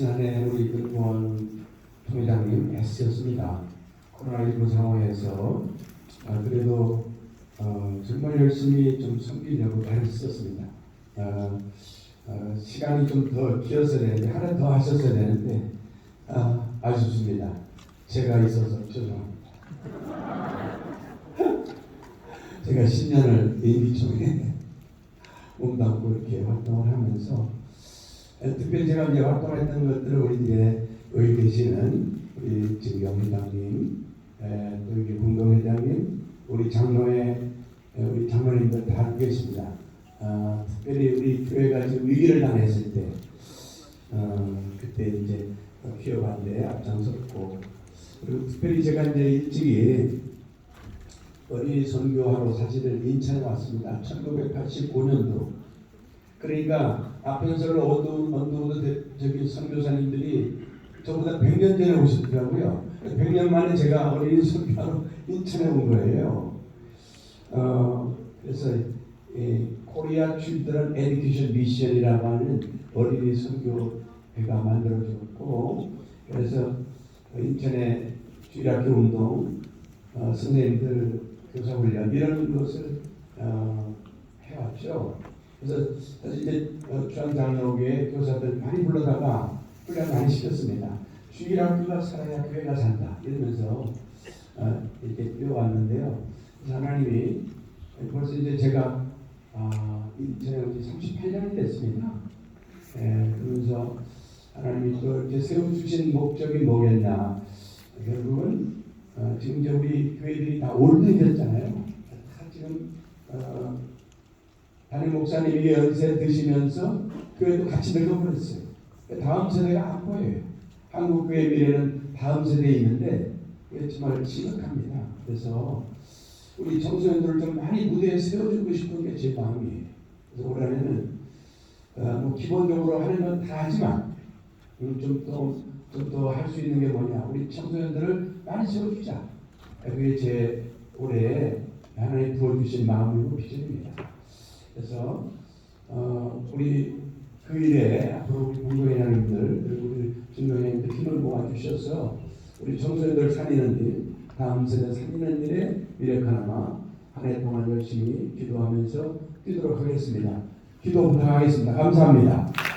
지난해 우리 근무원 통회장님 애쓰셨습니다. 코로나19 상황에서 아, 그래도 어, 정말 열심히 좀 섬기려고 애쓰셨습니다. 아, 어, 시간이 좀 더 길었어야 되는데 하나 더 하셨어야 되는데 아, 아쉽습니다. 제가 있어서 죄송합니다. 제가 10년을 예비총에 몸담고 이렇게 활동을 하면서 어, 제가 이제 활동했던 것들을 우리 뒤에 여기 계시는 우리 지금 영회장님, 에, 또 여기 공동회장님, 우리 장로회 에, 우리 장로님들 다 알고 계십니다. 아, 특별히 우리 교회가 지금 위기를 당했을 때, 어, 그때 이제 기업한데 앞장섰고, 그리고 특별히 제가 이제 일찍이 어린이 선교하러 사실은 인천에 왔습니다. 1985년도. 그러니까 앞에서 어두 언두우드 저기 선교사님들이 저보다 100년 전에 오셨더라고요. 100년 만에 제가 어린이 선교하러 인천에 온 거예요. 어, 그래서 이 코리아 칠드런 에듀케이션 미션이라고 하는 어린이 선교회가 만들어졌고 그래서 인천에 주일학교 운동 어, 선생님들 교사 훈련 이런 것을 어, 해왔죠. 그래서 이제 어, 주한장로교회 교사들 많이 불러다가 훈련 많이 시켰습니다. 주일학 교가 살아야 교회가 산다 이러면서 어, 이렇게 뛰어왔는데요. 하나님이 벌써 이제 제가 아, 인천에 온지 38년이 됐습니다. 예, 그러면서 하나님이 또 이렇게 세워주신 목적이 뭐겠냐. 결국은 어, 지금 이제 우리 교회들이 다 올드해졌잖아요. 다 지금 어, 담임 목사님이 연세 드시면서 교회도 같이 늙어버렸어요. 다음 세대가 안 보여요. 한국 교회 미래는 다음 세대에 있는데 정말 심각합니다. 그래서 우리 청소년들을 좀 많이 무대에 세워주고 싶은 게 제 마음이에요. 그래서 올해는 어, 뭐 기본적으로 하는 건 다 하지만 음, 좀더 할 수 있는 게 뭐냐? 우리 청소년들을 많이 세워주자. 그게 제 올해 하나님 부어주신 마음이고 비전입니다. 그래서 어, 우리 그 일에 앞으로 우리 공동회장님들 그리고 우리 중동회장님들 힘을 모아주셔서 우리 청소년들 살리는 일, 다음 세대 살리는 일에 미래카나마 한 해 동안 열심히 기도하면서 뛰도록 하겠습니다. 기도 부탁하겠습니다. 감사합니다.